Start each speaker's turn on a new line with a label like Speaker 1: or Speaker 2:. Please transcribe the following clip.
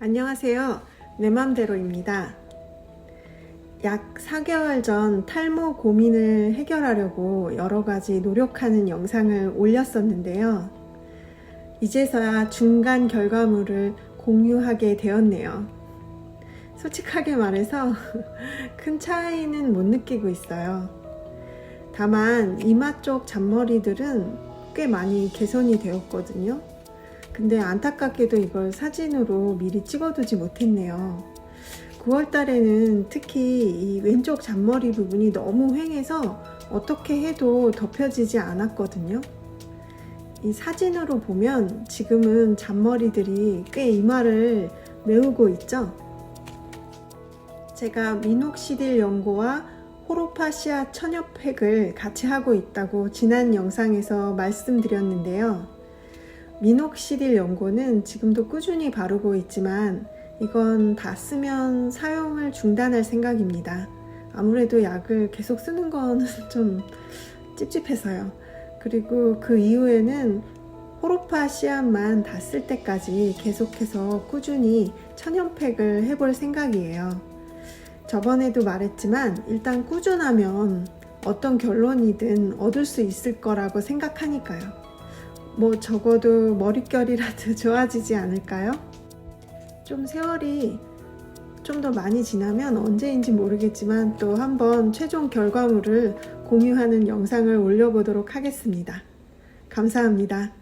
Speaker 1: 안녕하세요. 내 맘대로입니다. 약 4개월 전 탈모 고민을 해결하려고 여러 가지 노력하는 영상을 올렸었는데요. 이제서야 중간 결과물을 공유하게 되었네요. 솔직하게 말해서 큰 차이는 못 느끼고 있어요. 다만 이마 쪽 잔머리들은 꽤 많이 개선이 되었거든요. 근데 안타깝게도 이걸 사진으로 미리 찍어두지 못했네요. 9월 달에는 특히 이 왼쪽 잔머리 부분이 너무 휑해서 어떻게 해도 덮여지지 않았거든요. 이 사진으로 보면 지금은 잔머리들이 꽤 이마를 메우고 있죠. 제가 미녹시딜 연고와 호로파시아 천엽팩을 같이 하고 있다고 지난 영상에서 말씀드렸는데요. 미녹시딜 연고는 지금도 꾸준히 바르고 있지만 이건 다 쓰면 사용을 중단할 생각입니다. 아무래도 약을 계속 쓰는 거는 좀 찝찝해서요. 그리고 그 이후에는 호로파 시암만 다 쓸 때까지 계속해서 꾸준히 천연팩을 해볼 생각이에요. 저번에도 말했지만 일단 꾸준하면 어떤 결론이든 얻을 수 있을 거라고 생각하니까요. 뭐 적어도 머릿결이라도 좋아지지 않을까요? 좀 세월이 좀 더 많이 지나면 언제인지 모르겠지만 또 한번 최종 결과물을 공유하는 영상을 올려보도록 하겠습니다. 감사합니다.